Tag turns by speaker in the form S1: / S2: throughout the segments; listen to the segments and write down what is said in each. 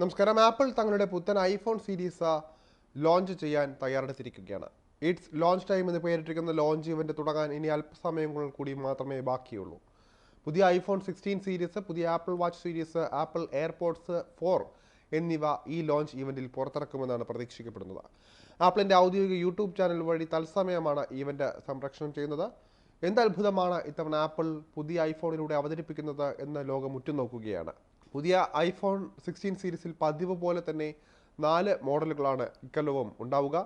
S1: നമസ്കാരം. ആപ്പിൾ തങ്ങളുടെ പുത്തൻ ഐഫോൺ സീരീസ് ലോഞ്ച് ചെയ്യാൻ തയ്യാറെടുത്തിരിക്കുകയാണ്. ഇറ്റ്സ് ലോഞ്ച് ടൈം എന്ന് പേരിട്ടിരിക്കുന്ന ലോഞ്ച് ഇവന്റ് തുടങ്ങാൻ ഇനി അല്പസമയങ്ങൾ കൂടി മാത്രമേ ബാക്കിയുള്ളൂ. പുതിയ ഐഫോൺ സിക്സ്റ്റീൻ സീരീസ് പുതിയ Apple watch series Apple AirPods four എന്നിവ ഈ ലോഞ്ച് ഇവന്റിൽ പുറത്തിറക്കുമെന്നാണ് പ്രതീക്ഷിക്കപ്പെടുന്നത്. ആപ്പിളിന്റെ ഔദ്യോഗിക യൂട്യൂബ് ചാനൽ വഴി തത്സമയമാണ് ഇവന്റ് സംരക്ഷണം ചെയ്യുന്നത്. എന്ത് അത്ഭുതമാണ് ഇത്തവണ ആപ്പിൾ പുതിയ ഐഫോണിലൂടെ അവതരിപ്പിക്കുന്നത് എന്ന് ലോകം ഉറ്റുനോക്കുകയാണ്. പുതിയ ഐഫോൺ സിക്സ്റ്റീൻ സീരീസിൽ പതിവ് പോലെ തന്നെ നാല് മോഡലുകളാണ് ഇക്കൊല്ലവും ഉണ്ടാവുക.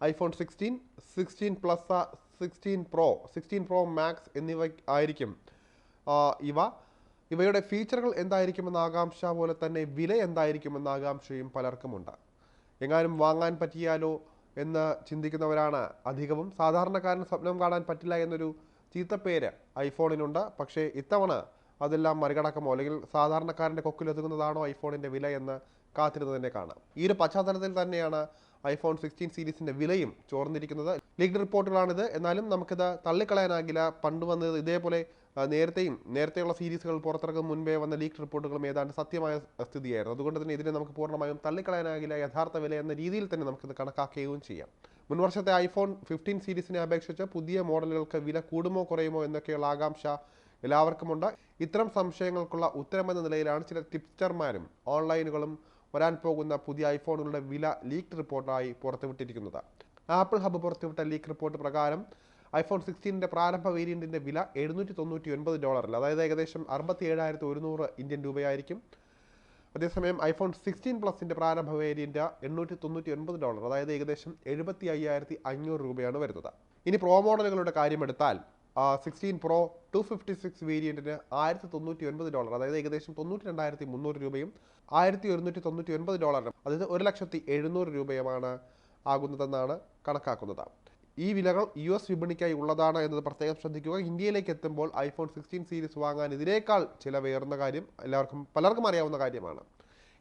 S1: IPhone sixteen sixteen plus sixteen pro sixteen pro max എന്നിവ ആയിരിക്കും ഇവ. ഇവയുടെ ഫീച്ചറുകൾ എന്തായിരിക്കുമെന്ന ആകാംക്ഷ പോലെ തന്നെ വില എന്തായിരിക്കുമെന്ന ആകാംക്ഷയും പലർക്കുമുണ്ട്. എങ്ങാനും വാങ്ങാൻ പറ്റിയാലോ എന്ന് ചിന്തിക്കുന്നവരാണ് അധികവും. സാധാരണക്കാരന് സ്വപ്നം കാണാൻ പറ്റില്ല എന്നൊരു ചീത്തപ്പേര് ഐഫോണിനുണ്ട്. പക്ഷേ ഇത്തവണ അതെല്ലാം മറികടക്കുമോ? അല്ലെങ്കിൽ സാധാരണക്കാരന്റെ കൊക്കിലൊതുങ്ങുന്നതാണോ ഐഫോണിന്റെ വില എന്ന് കാത്തിരുന്ന് തന്നെ കാണാം. ഈ ഒരു പശ്ചാത്തലത്തിൽ തന്നെയാണ് ഐഫോൺ സിക്സ്റ്റീൻ സീരീസിന്റെ വിലയും ചോർന്നിരിക്കുന്നത്. ലീഗ് റിപ്പോർട്ടുകളാണിത് എന്നാലും നമുക്കിത് തള്ളിക്കളയാനാകില്ല. പണ്ട് വന്നത് ഇതേപോലെ നേരത്തെയും നേരത്തെയുള്ള സീരീസുകൾ പുറത്തിറക്കും മുൻപേ വന്ന ലീഗ് റിപ്പോർട്ടുകളും ഏതാണ്ട് സത്യമായ സ്ഥിതിയായിരുന്നു. അതുകൊണ്ട് തന്നെ ഇതിനെ നമുക്ക് പൂർണമായും തള്ളിക്കളയാനാകില്ല. യഥാർത്ഥ വില എന്ന രീതിയിൽ തന്നെ നമുക്കിത് കണക്കാക്കുകയും ചെയ്യാം. മുൻ വർഷത്തെ ഐഫോൺ ഫിഫ്റ്റീൻ സീരീസിനെ അപേക്ഷിച്ച് പുതിയ മോഡലുകൾക്ക് വില കൂടുമോ കുറയുമോ എന്നൊക്കെയുള്ള ആകാംക്ഷ എല്ലാവർക്കുമുണ്ട് ഇത്തരം സംശയങ്ങൾക്കുള്ള ഉത്തരമെന്ന നിലയിലാണ് ചില ടിപ്സ്റ്റർമാരും ഓൺലൈനുകളും വരാൻ പോകുന്ന പുതിയ ഐഫോണുകളുടെ വില ലീക്ക് റിപ്പോർട്ടായി പുറത്തുവിട്ടിരിക്കുന്നത്. ആപ്പിൾ ഹബ് പുറത്തുവിട്ട ലീക്ക് റിപ്പോർട്ട് പ്രകാരം ഐഫോൺ സിക്സ്റ്റീനിന്റെ പ്രാരംഭ വേരിയന്റിന്റെ വില എഴുന്നൂറ്റി തൊണ്ണൂറ്റി ഒൻപത് ഡോളറിൽ അതായത് ഏകദേശം അറുപത്തി ഏഴായിരത്തി ഒരുന്നൂറ് ഇന്ത്യൻ രൂപയായിരിക്കും. അതേസമയം ഐഫോൺ സിക്സ്റ്റീൻ പ്ലസിന്റെ പ്രാരംഭ വേരിയന്റ് എണ്ണൂറ്റി തൊണ്ണൂറ്റി ഒൻപത് ഡോളർ അതായത് ഏകദേശം എഴുപത്തി അയ്യായിരത്തി അഞ്ഞൂറ് രൂപയാണ് വരുന്നത്. ഇനി പ്രോ മോഡലുകളുടെ കാര്യമെടുത്താൽ sixteen pro two fifty six വേരിയന്റിന് ആയിരത്തി തൊണ്ണൂറ്റി ഒൻപത് ഡോളർ അതായത് ഏകദേശം തൊണ്ണൂറ്റി രണ്ടായിരത്തി മുന്നൂറ് രൂപയും ആയിരത്തി ഒരുന്നൂറ്റി തൊണ്ണൂറ്റി ഒൻപത് ഡോളറിനും അതായത് ഒരു ലക്ഷത്തി എഴുന്നൂറ് രൂപയുമാണ് ആകുന്നതെന്നാണ് കണക്കാക്കുന്നത്. ഈ വിലകൾ യു എസ് വിപണിക്കായി ഉള്ളതാണ് എന്നത് പ്രത്യേകം ശ്രദ്ധിക്കുക. ഇന്ത്യയിലേക്ക് എത്തുമ്പോൾ ഐഫോൺ സിക്സ്റ്റീൻ സീരീസ് വാങ്ങാൻ ഇതിനേക്കാൾ ചിലവേറുന്ന കാര്യം എല്ലാവർക്കും പലർക്കും അറിയാവുന്ന കാര്യമാണ്.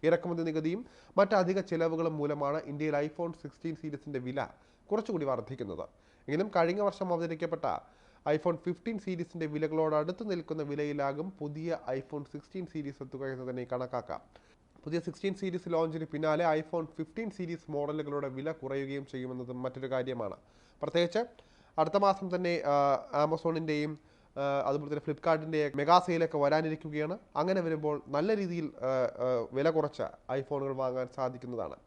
S1: ഇറക്കുമതി നികുതിയും മറ്റധിക ചിലവുകളും മൂലമാണ് ഇന്ത്യയിൽ ഐഫോൺ സിക്സ്റ്റീൻ സീരീസിന്റെ വില കുറച്ചുകൂടി വർദ്ധിക്കുന്നത്. എങ്കിലും കഴിഞ്ഞ വർഷം അവതരിക്കപ്പെട്ട ഐഫോൺ ഫിഫ്റ്റീൻ സീരീസിന്റെ വിലകളോട് അടുത്ത് നിൽക്കുന്ന വിലയിലാകും പുതിയ ഐഫോൺ സിക്സ്റ്റീൻ സീരീസ് എത്തുക എന്ന് തന്നെ കണക്കാക്കാം. പുതിയ സിക്സ്റ്റീൻ സീരീസ് ലോഞ്ചിന് പിന്നാലെ ഐഫോൺ ഫിഫ്റ്റീൻ സീരീസ് മോഡലുകളുടെ വില കുറയുകയും ചെയ്യുമെന്നത് മറ്റൊരു കാര്യമാണ്. പ്രത്യേകിച്ച് അടുത്ത മാസം തന്നെ ആമസോണിന്റെയും അതുപോലെ തന്നെ ഫ്ലിപ്കാർട്ടിന്റെ മെഗാ സെയിലൊക്കെ വരാനിരിക്കുകയാണ്. അങ്ങനെ വരുമ്പോൾ നല്ല രീതിയിൽ വില കുറച്ച ഐഫോണുകൾ വാങ്ങാൻ സാധിക്കുന്നതാണ്.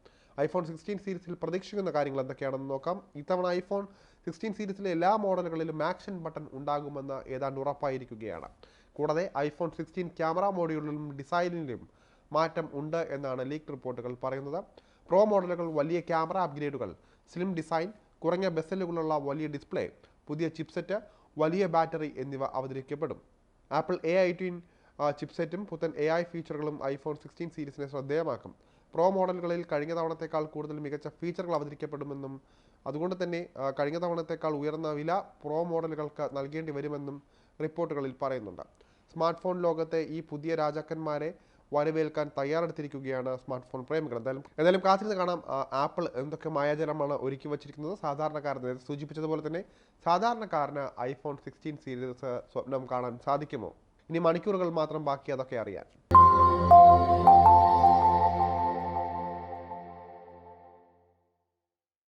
S1: ഐഫോൺ സിക്സ്റ്റീൻ സീരീസിൽ പ്രതീക്ഷിക്കുന്ന കാര്യങ്ങൾ എന്തൊക്കെയാണെന്ന് നോക്കാം. ഇത്തവണ ഐഫോൺ സിക്സ്റ്റീൻ സീരീസിലെ എല്ലാ മോഡലുകളിലും ആക്ഷൻ ബട്ടൺ ഉണ്ടാകുമെന്ന് ഏതാണ്ട് ഉറപ്പായിരിക്കുകയാണ്. കൂടാതെ ഐഫോൺ സിക്സ്റ്റീൻ ക്യാമറ മോഡ്യൂളിലും ഡിസൈനിലും മാറ്റം ഉണ്ട് എന്നാണ് ലീക്ക് റിപ്പോർട്ടുകൾ പറയുന്നത്. പ്രോ മോഡലുകൾ വലിയ ക്യാമറ അപ്ഗ്രേഡുകൾ സ്ലിം ഡിസൈൻ കുറഞ്ഞ ബെസലുകളുള്ള വലിയ ഡിസ്പ്ലേ പുതിയ ചിപ്സെറ്റ് വലിയ ബാറ്ററി എന്നിവ അവതരിക്കപ്പെടും ആപ്പിൾ എ ഐറ്റീൻ ചിപ്സെറ്റും പുത്തൻ എ ഐ ഫീച്ചറുകളും ഐഫോൺ സിക്സ്റ്റീൻ സീരീസിനെ ശ്രദ്ധേയമാക്കും. പ്രോ മോഡലുകളിൽ കഴിഞ്ഞ തവണത്തേക്കാൾ കൂടുതൽ മികച്ച ഫീച്ചറുകൾ അവതരിക്കപ്പെടുമെന്നും അതുകൊണ്ട് തന്നെ കഴിഞ്ഞ തവണത്തേക്കാൾ ഉയർന്ന വില പ്രോ മോഡലുകൾക്ക് നൽകേണ്ടി വരുമെന്നും റിപ്പോർട്ടുകളിൽ പറയുന്നുണ്ട്. സ്മാർട്ട് ഫോൺ ലോകത്തെ ഈ പുതിയ രാജാക്കന്മാരെ വരവേൽക്കാൻ തയ്യാറെടുത്തിരിക്കുകയാണ് സ്മാർട്ട് ഫോൺ പ്രേമികൾ. എന്തായാലും എന്തായാലും കാത്തിരുന്ന് കാണാം. ആപ്പിൾ എന്തൊക്കെ മായാജലമാണ് ഒരുക്കി വച്ചിരിക്കുന്നത്. സാധാരണക്കാരന് സൂചിപ്പിച്ചതുപോലെ തന്നെ സാധാരണക്കാരന് ഐഫോൺ സിക്സ്റ്റീൻ സീരീസ് സ്വപ്നം കാണാൻ സാധിക്കുമോ? ഇനി മണിക്കൂറുകൾ മാത്രം ബാക്കി അതൊക്കെ അറിയാൻ.